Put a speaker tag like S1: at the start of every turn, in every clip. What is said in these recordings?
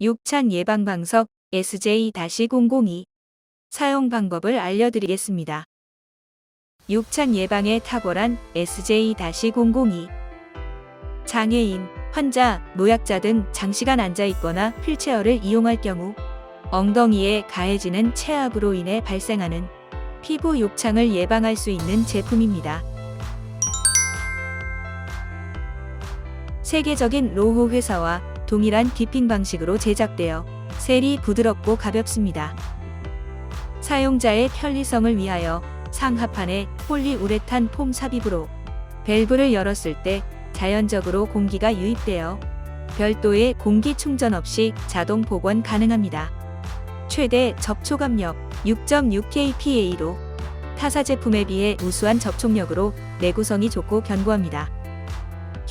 S1: 욕찬 예방방석 SJ-002 사용 방법을 알려드리겠습니다. 욕찬 예방에 탁월한 SJ-002 장애인, 환자, 노약자 등 장시간 앉아 있거나 휠체어를 이용할 경우 엉덩이에 가해지는 체압으로 인해 발생하는 피부 욕창을 예방할 수 있는 제품입니다. 세계적인 로호 회사와 동일한 디핑 방식으로 제작되어 셀이 부드럽고 가볍습니다. 사용자의 편리성을 위하여 상하판에 폴리우레탄 폼 삽입으로 밸브를 열었을 때 자연적으로 공기가 유입되어 별도의 공기 충전 없이 자동 복원 가능합니다. 최대 접촉 압력 6.6 kPa로 타사 제품에 비해 우수한 접촉력으로 내구성이 좋고 견고합니다.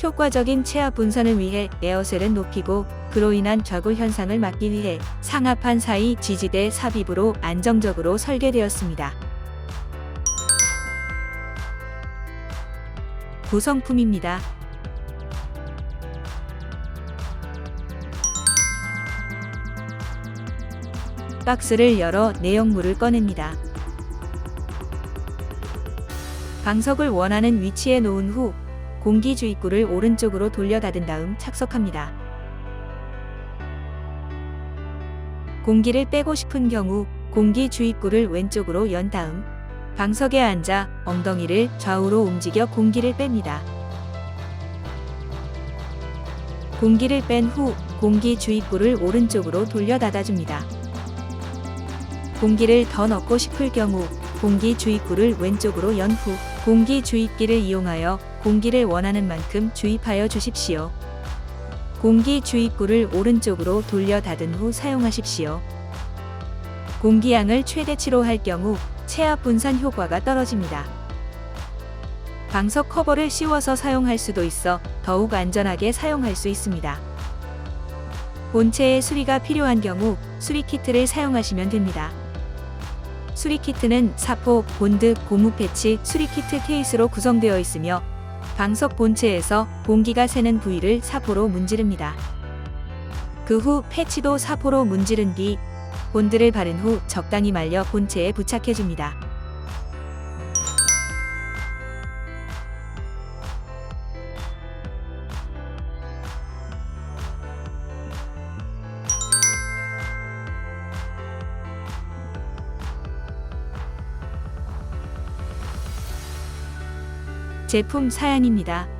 S1: 효과적인 체압 분산을 위해 에어셀은 높이고 그로 인한 좌굴 현상을 막기 위해 상하판 사이 지지대 삽입으로 안정적으로 설계되었습니다. 구성품입니다. 박스를 열어 내용물을 꺼냅니다. 방석을 원하는 위치에 놓은 후 공기 주입구를 오른쪽으로 돌려 닫은 다음 착석합니다. 공기를 빼고 싶은 경우 공기 주입구를 왼쪽으로 연 다음 방석에 앉아 엉덩이를 좌우로 움직여 공기를 뺍니다. 공기를 뺀 후 공기 주입구를 오른쪽으로 돌려 닫아줍니다. 공기를 더 넣고 싶을 경우 공기 주입구를 왼쪽으로 연 후 공기 주입기를 이용하여 공기를 원하는 만큼 주입하여 주십시오. 공기 주입구를 오른쪽으로 돌려 닫은 후 사용하십시오. 공기양을 최대치로 할 경우 체압 분산 효과가 떨어집니다. 방석 커버를 씌워서 사용할 수도 있어 더욱 안전하게 사용할 수 있습니다. 본체의 수리가 필요한 경우 수리 키트를 사용하시면 됩니다. 수리 키트는 사포, 본드, 고무 패치, 수리 키트 케이스로 구성되어 있으며 방석 본체에서 공기가 새는 부위를 사포로 문지릅니다. 그 후 패치도 사포로 문지른 뒤 본드를 바른 후 적당히 말려 본체에 부착해 줍니다. 제품 사양입니다.